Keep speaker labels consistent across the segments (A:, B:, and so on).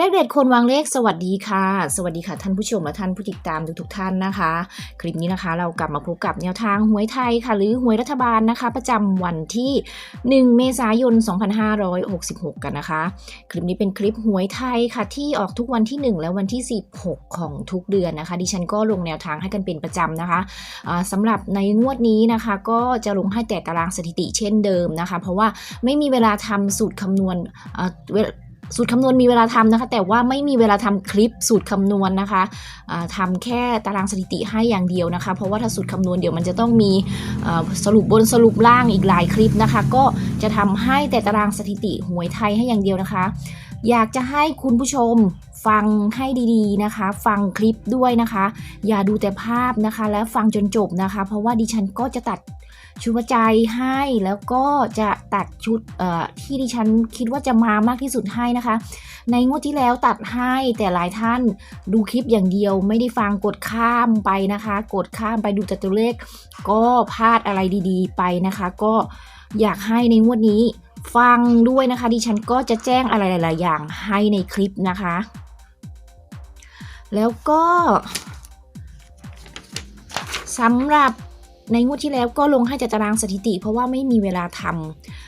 A: เลขเด็ดคนวางเลขสวัสดีค่ะ สวัสดีค่ะท่านผู้ชมและท่านผู้ติดตามทุกทุกๆท่านนะคะ คลิปนี้นะคะเรากลับมาพบกับแนวทางหวยไทยค่ะ หรือหวยรัฐบาลนะคะ ประจำวันที่ 1 เมษายน 2566 กันนะคะ คลิปนี้เป็นคลิปหวยไทยค่ะ ที่ออกทุกวันที่ 1 และวันที่ 16 ของทุกเดือนนะคะ ดิฉันก็ลงแนวทางให้กันเป็นประจำนะคะอ่าสำหรับในงวดนี้นะคะ ก็จะลงให้แต่ตารางสถิติเช่นเดิมนะคะ เพราะว่าไม่มีเวลาทำสูตรคำนวณอ่าเวล สูตรคำนวณมีเวลาทำนะคะ แต่ว่าไม่มีเวลาทำคลิปสูตรคำนวณนะคะอ่าทำแค่ตารางสถิติให้อย่างเดียวนะคะ เพราะว่าถ้าสูตรคำนวณเดี๋ยวมันจะต้องมีสรุปบนสรุปล่างอีกหลายคลิปนะคะ ก็จะทำให้แต่ตารางสถิติหวยไทยให้อย่างเดียวนะคะ อยากจะให้คุณผู้ชมฟังให้ดีๆนะคะ ฟังคลิปด้วยนะคะ อย่าดูแต่ภาพนะคะ และฟังจนจบนะคะ เพราะว่าดิฉันก็จะตัด ชุดวัจจัยให้แล้วก็จะตัดชุดที่ดิฉันคิดว่าจะมามากที่สุดให้นะคะ ในงวดที่แล้วตัดให้แต่หลายท่านดูคลิปอย่างเดียว ไม่ได้ฟังกดข้ามไปนะคะ กดข้ามไปดูแต่ตัวเลข ก็พลาดอะไรดีๆ ไปนะคะ ก็อยากให้ในงวดนี้ฟังด้วยนะคะ ดิฉันก็จะแจ้งอะไรหลาย ๆ อย่างให้ในคลิปนะคะ แล้วก็สำหรับ ในงวดที่แล้วก็ลงให้จัดตารางสถิติ เพราะว่าไม่มีเวลาท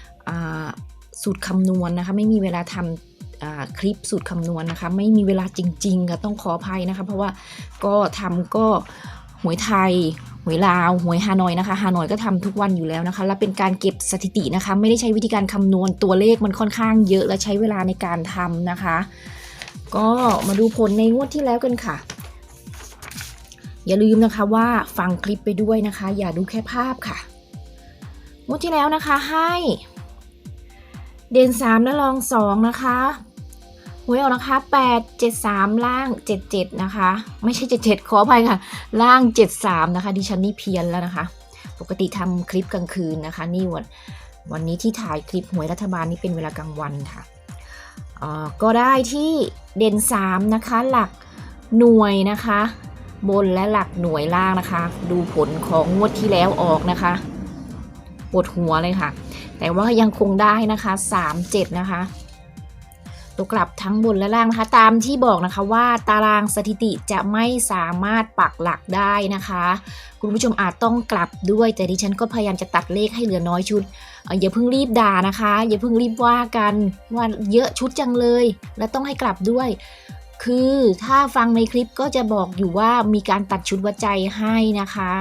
A: ำสูตรคำนวณนะคะ ไม่มีเวลาทำคลิปสูตรคำนวณนะคะ ไม่มีเวลาจริงๆค่ะต้องขออภัยนะคะ เพราะว่าก็ทำก็หวยไทยหวยลาวหวยฮานอยนะคะฮานอยก็ทำทุกวันอยู่แล้วนะคะ และเป็นการเก็บสถิตินะคะ ไม่ได้ใช้วิธีการคำนวณตัวเลขมันค่อนข้างเยอะและใช้เวลาในการทำนะคะ ก็มาดูผลในงวดที่แล้วกันค่ะ อย่าลืมนะคะว่าฟังคลิปไปด้วยนะคะ อย่าดูแค่ภาพค่ะงวดที่แล้วนะคะให้เด่น3และรอง2นะคะหวยออกนะคะ8 7 3 ล่าง 77 นะคะ ไม่ใช่ 77 ขออภัยค่ะ ล่าง 73 นะคะ ดิฉันนี่เพี้ยนแล้วนะคะ ปกติทำคลิปกลางคืนนะคะ นี่วันวันนี้ที่ถ่ายคลิปหวยรัฐบาลนี่เป็นเวลากลางวันค่ะก็ได้ที่เด่น 3 นะคะ หลักหน่วยนะคะ บนและหลักหน่วยล่างนะคะ ดูผลของงวดที่แล้วออกนะคะปวดหัวเลยค่ะ แต่ว่ายังคงได้นะคะ3-7นะคะ ตัวกลับทั้งบนและล่างนะคะ ตามที่บอกนะคะว่าตารางสถิติจะไม่สามารถปักหลักได้นะคะ คุณผู้ชมอาจต้องกลับด้วย แต่ดิฉันก็พยายามจะตัดเลขให้เหลือน้อยชุดเอ่ออย่าเพิ่งรีบด่านะคะ อย่าเพิ่งรีบว่ากันว่าเยอะชุดจังเลย และต้องให้กลับด้วย คือถ้าฟังในคลิปก็จะบอกอยู่ว่ามีการตัดชุดวัดใจให้นะคะ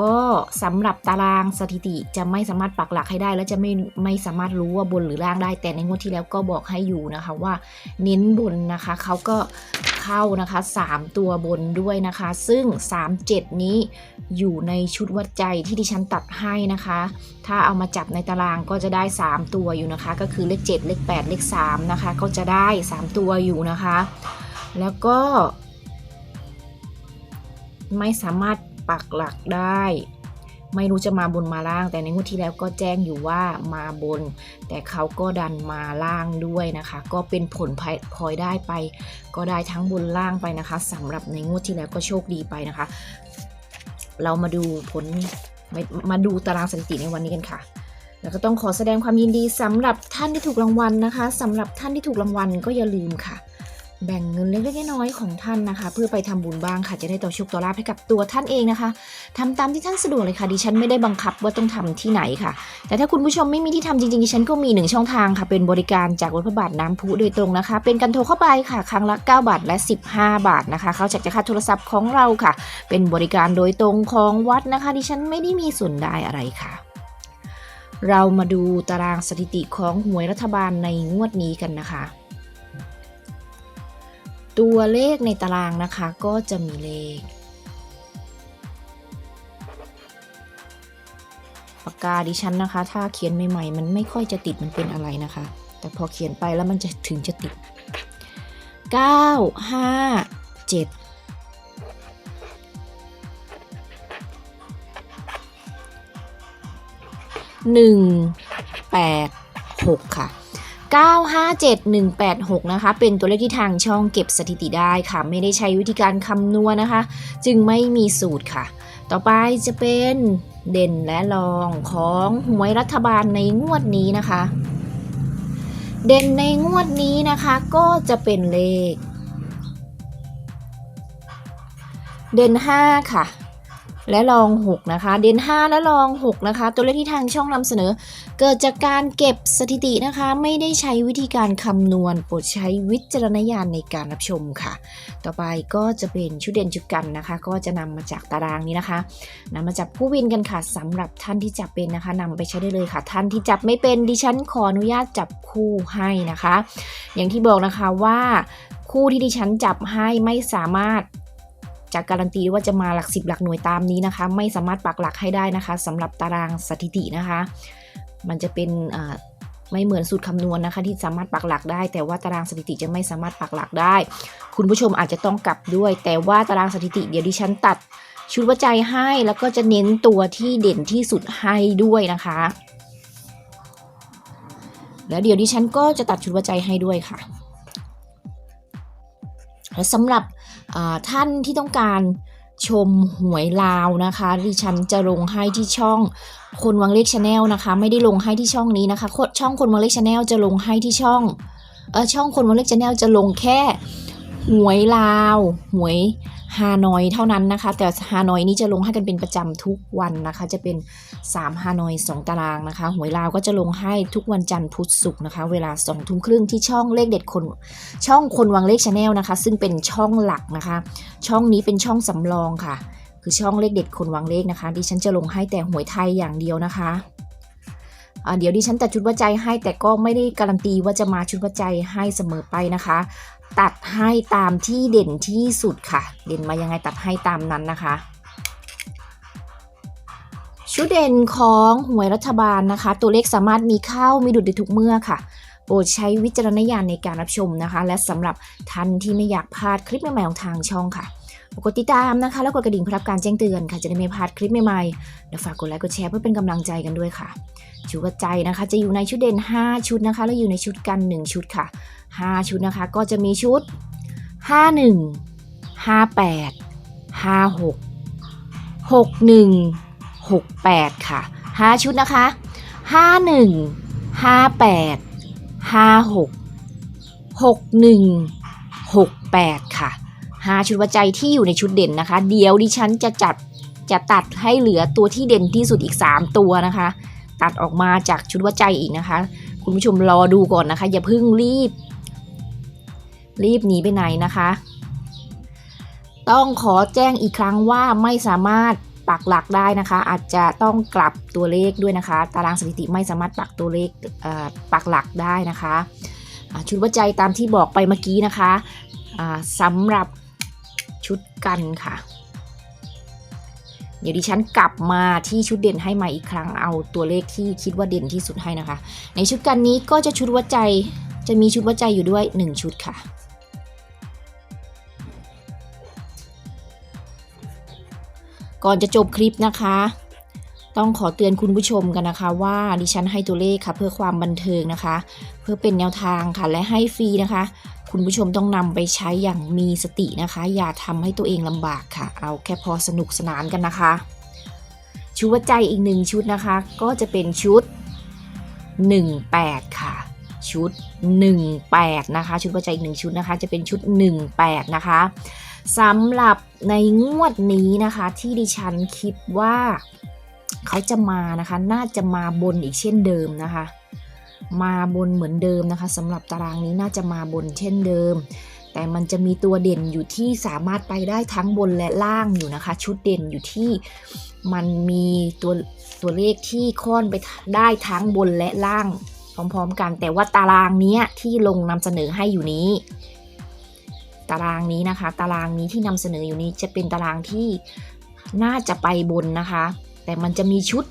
A: ก็สำหรับตารางสถิติจะไม่สามารถปักหลักให้ได้ และจะไม่ไม่สามารถรู้ว่าบนหรือล่างได้ แต่ในงวดที่แล้วก็บอกให้อยู่นะคะว่าเน้นบนนะคะเขาก็เข้านะคะ 3 ตัวบนด้วยนะคะ ซึ่ง 37 นี้อยู่ในชุดวัดใจที่ดิฉันตัดให้นะคะ ถ้าเอามาจับในตารางก็จะได้ 3 ตัวอยู่นะคะ ก็คือเลข 7 เลข 8 เลข 3 นะคะ ก็จะได้ 3 ตัวอยู่นะคะ แล้วก็ ไม่สามารถ ปักหลักได้ ไม่รู้จะมาบนมาล่าง แต่ในงวดที่แล้วก็แจ้งอยู่ว่ามาบน แต่เขาก็ดันมาล่างด้วยนะคะ ก็เป็นผลพลอยได้ไป ก็ได้ทั้งบนล่างไปนะคะสำหรับในงวดที่แล้วก็โชคดีไปนะคะ เรามาดูผลมามาดูตารางสถิติในวันนี้กันค่ะแล้วก็ต้องขอแสดงความยินดีสำหรับท่านที่ถูกรางวัลนะคะสำหรับท่านที่ถูกรางวัลก็อย่าลืมค่ะ แบ่งเงินเล็กๆน้อยๆของท่านนะคะ เพื่อไปทำบุญบ้างค่ะจะได้ต่อโชคต่อลาภให้กับตัวท่านเองนะคะทำตามที่ท่านสะดวกเลยค่ะดิฉันไม่ได้บังคับว่าต้องทำที่ไหนค่ะ แต่ถ้าคุณผู้ชมไม่มีที่ทำจริงๆดิฉันก็มีหนึ่งช่องทางค่ะ เป็นบริการจากวัดพระบาทน้ำพุโดยตรงนะคะ เป็นการโทรเข้าไปค่ะ ครั้งละ 9 บาทและ 15 บาทนะคะเขาจากจะค่าโทรศัพท์ของเราค่ะ เป็นบริการโดยตรงของวัดนะคะ ดิฉันไม่ได้มีส่วนได้อะไรค่ะเรามาดูตารางสถิติของหวยรัฐบาลในงวดนี้กันนะคะ ตัวเลขในตารางนะคะก็จะมีเลข ปากกาดิฉันนะคะ ถ้าเขียนใหม่ๆ มันไม่ค่อยจะติดมันเป็นอะไรนะคะ แต่พอเขียนไปแล้วมันจะถึงจะติด 9 5 7 1 8 6 ค่ะ 957186 นะคะ เป็นตัวเลขที่ทางช่องเก็บสถิติได้ค่ะ ไม่ได้ใช้วิธีการคำนวณนะคะ จึงไม่มีสูตรค่ะ ต่อไปจะเป็นเด่นและรองของหวยรัฐบาลในงวดนี้นะคะ เด่นในงวดนี้นะคะก็จะเป็นเลข เด่น 5 ค่ะและรอง 6 นะคะ เด่น 5 และรอง 6 นะคะ ตัวเลขที่ทางช่องนำเสนอ เกิดจากการเก็บสถิตินะคะ ไม่ได้ใช้วิธีการคำนวณโปรดใช้วิจารณญาณในการรับชมค่ะ ต่อไปก็จะเป็นชุดเด่นชุดกันนะคะ ก็จะนำมาจากตารางนี้นะคะนำมาจับคู่วินกันค่ะสำหรับท่านที่จับเป็นนะคะนำไปใช้ได้เลยค่ะ ท่านที่จับไม่เป็นดิฉันขออนุญาตจับคู่ให้นะคะ อย่างที่บอกนะคะว่าคู่ที่ดิฉันจับให้ไม่สามารถจะการันตีว่าจะมาหลักสิบหลักหน่วยตามนี้นะคะ ไม่สามารถปักหลักให้ได้นะคะสำหรับตารางสถิตินะคะ มันจะเป็นไม่เหมือนสูตรคำนวณนะคะ ที่สามารถปักหลักได้ แต่ว่าตารางสถิติจะไม่สามารถปักหลักได้ คุณผู้ชมอาจจะต้องกลับด้วย แต่ว่าตารางสถิติเดี๋ยวดิฉันตัดชุดวัดใจให้แล้วก็จะเน้นตัวที่เด่นที่สุดให้ด้วยนะคะ แล้วเดี๋ยวดิฉันก็จะตัดชุดวัดใจให้ด้วยค่ะและสำหรับท่านที่ต้องการ ชมหวยลาวนะคะ ดิฉันจะลงให้ที่ช่องคนวังเล็กชาแนลนะคะ ไม่ได้ลงให้ที่ช่องนี้นะคะโคช่องคนวังเล็กชาแนลจะลงให้ที่ช่องเออช่องคนวังเล็กชาแนลจะลงแค่หวยลาว หวย ฮานอยเท่านั้นนะคะ แต่ฮานอยนี้จะลงให้กันเป็นประจำทุกวันนะคะ จะเป็น 3 ฮานอย2ตารางนะคะ หวยลาวก็จะลงให้ทุกวันจันทร์พุธศุกร์นะคะ เวลา2ทุ่มครึ่งที่ช่องเลขเด็ดคน ช่องคนวังเลขชาแนลนะคะ ซึ่งเป็นช่องหลักนะคะ ช่องนี้เป็นช่องสำรองค่ะ คือช่องเลขเด็ดคนวังเลขนะคะ ดิฉันจะลงให้แต่หวยไทยอย่างเดียวนะคะเดี๋ยวดิฉันตัดชุดวัดใจให้แต่ก็ไม่ได้การันตีว่าจะมาชุดวัดใจให้เสมอไปนะคะ ตัดให้ตามที่เด่นที่สุดค่ะ เด่นมายังไงตัดให้ตามนั้นนะคะ ชุดเด่นของหวยรัฐบาลนะคะ ตัวเลขสามารถมีเข้ามีดุดได้ทุกเมื่อค่ะโปรดใช้วิจารณญาณในการรับชมนะคะ และสำหรับท่านที่ไม่อยากพลาดคลิปใหม่ๆของทางช่องค่ะกดติดตามนะคะ แล้วกดกระดิ่งเพื่อรับการแจ้งเตือนค่ะจะได้ไม่พลาดคลิปใหม่ๆแล้วฝากกดไลค์กดแชร์เพื่อเป็นกำลังใจกันด้วยค่ะ ชุดวัดใจนะคะ จะอยู่ในชุดเด่น 5 ชุดนะคะ แล้วอยู่ในชุดกัน 1 ชุดค่ะ 5 ชุดนะคะ ก็จะมีชุด 51 58 56 61 68 ค่ะ 5 ชุดนะคะ 51 58 56 61 68 ค่ะ 5 ชุดวัดใจที่อยู่ในชุดเด่นนะคะ เดี๋ยวดิฉันจะจัดจะตัดให้เหลือตัวที่เด่นที่สุดอีก 3 ตัวนะคะ ตัดออกมาจากชุดวัดใจอีกนะคะ คุณผู้ชมรอดูก่อนนะคะ อย่าเพิ่งรีบ รีบหนีไปไหนนะคะ ต้องขอแจ้งอีกครั้งว่าไม่สามารถปักหลักได้นะคะ อาจจะต้องกลับตัวเลขด้วยนะคะ ตารางสถิติไม่สามารถปักตัวเลขเปักหลักได้นะคะชุดวัดใจตามที่บอกไปเมื่อกี้นะคะสำหรับชุดกันค่ะ เดี๋ยวดิฉันกลับมาที่ชุดเด่นให้ใหม่อีกครั้งเอาตัวเลขที่คิดว่าเด่นที่สุดให้นะคะ ในชุดกันนี้ก็จะชุดวัดใจจะมีชุดวัดใจอยู่ด้วย 1 ชุดค่ะ ก่อนจะจบคลิปนะคะ ต้องขอเตือนคุณผู้ชมกันนะคะ ว่าดิฉันให้ตัวเลขค่ะ เพื่อความบันเทิงนะคะ เพื่อเป็นแนวทางค่ะและให้ฟรีนะคะ คุณผู้ชมต้องนำไปใช้อย่างมีสตินะคะ อย่าทำให้ตัวเองลำบากค่ะ เอาแค่พอสนุกสนานกันนะคะ ชุดวัดใจอีกหนึ่งชุดนะคะ ก็จะเป็นชุด 18 ค่ะชุด 18 นะคะ ชุดวัดใจอีกหนึ่งชุดนะคะ จะเป็นชุด 18 นะคะ สำหรับในงวดนี้นะคะ ที่ดิฉันคิดว่าเขาจะมานะคะ น่าจะมาบนอีกเช่นเดิมนะคะ มาบนเหมือนเดิมนะคะสำหรับตารางนี้น่าจะมาบนเช่นเดิม แต่มันจะมีตัวเด่นอยู่ที่สามารถไปได้ทั้งบนและล่างอยู่นะคะ ชุดเด่นอยู่ที่มันมีตัวตัวเลขที่ค่อนไปได้ทั้งบนและล่างพร้อมๆกัน แต่ว่าตารางนี้ที่ลงนำเสนอให้อยู่นี้ ตารางนี้นะคะ ตารางนี้ที่นำเสนออยู่นี้จะเป็นตารางที่น่าจะไปบนนะคะ แต่มันจะมีชุด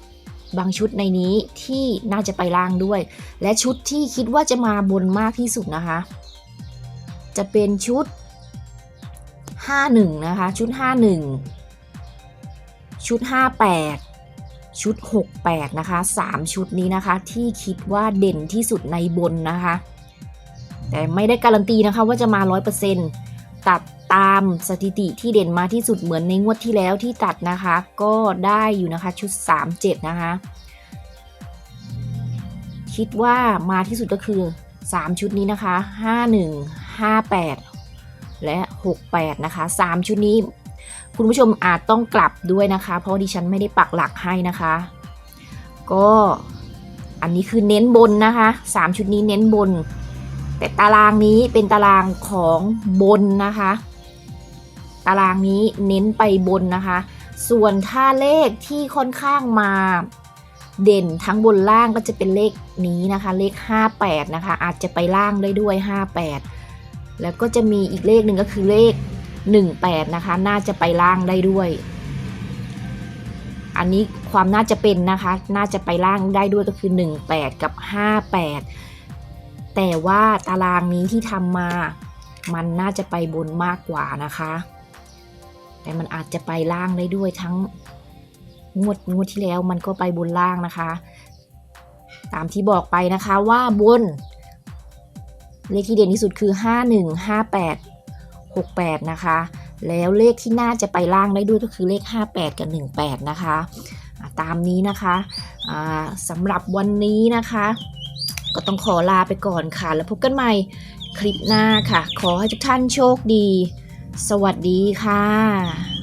A: บางชุดในนี้ที่น่าจะไปล่างด้วย และชุดที่คิดว่าจะมาบนมากที่สุดนะคะ จะเป็นชุด 51 นะคะ ชุด 51 ชุด 58 ชุด 68 นะคะ 3 ชุดนี้นะคะที่คิดว่าเด่นที่สุดในบนนะคะ แต่ไม่ได้การันตีนะคะว่าจะมา 100% ตัดตามสถิติที่เด่นมาที่สุดเหมือนในงวดที่แล้วที่ตัดนะคะ ก็ได้อยู่นะคะชุด 37 นะคะ คิดว่ามาที่สุดก็คือ 3 ชุดนี้นะคะ 51 58 และ 68 นะคะ 3 ชุดนี้ คุณผู้ชมอาจต้องกลับด้วยนะคะ เพราะดิฉันไม่ได้ปักหลักให้นะคะ ก็อันนี้คือเน้นบนนะคะ 3 ชุดนี้เน้นบน แต่ตารางนี้เป็นตารางของบนนะคะ ตารางนี้เน้นไปบนนะคะ ส่วนถ้าเลขที่ค่อนข้างมาเด่นทั้งบนล่างก็จะเป็นเลขนี้นะคะ เลข 58 นะคะ อาจจะไปล่างได้ด้วย 58 แล้วก็จะมีอีกเลขหนึ่งก็คือเลข 18 นะคะ น่าจะไปล่างได้ด้วย อันนี้ความน่าจะเป็นนะคะ น่าจะไปล่างได้ด้วยก็คือ 18 กับ 58 แต่ว่าตารางนี้ที่ทำมา มันน่าจะไปบนมากกว่านะคะ แต่มันอาจจะไปล่างได้ด้วยทั้งงวดงวดที่แล้วมันก็ไปบนล่างนะคะ ตามที่บอกไปนะคะว่าบน เลขที่เด่นที่สุดคือ 51 58 68 นะคะ แล้วเลขที่น่าจะไปล่างได้ด้วยก็คือเลข 58 กับ 18 นะคะ ตามนี้นะคะสำหรับวันนี้นะคะ ก็ต้องขอลาไปก่อนค่ะ แล้วพบกันใหม่คลิปหน้าค่ะ ขอให้ทุกท่านโชคดี สวัสดีค่ะ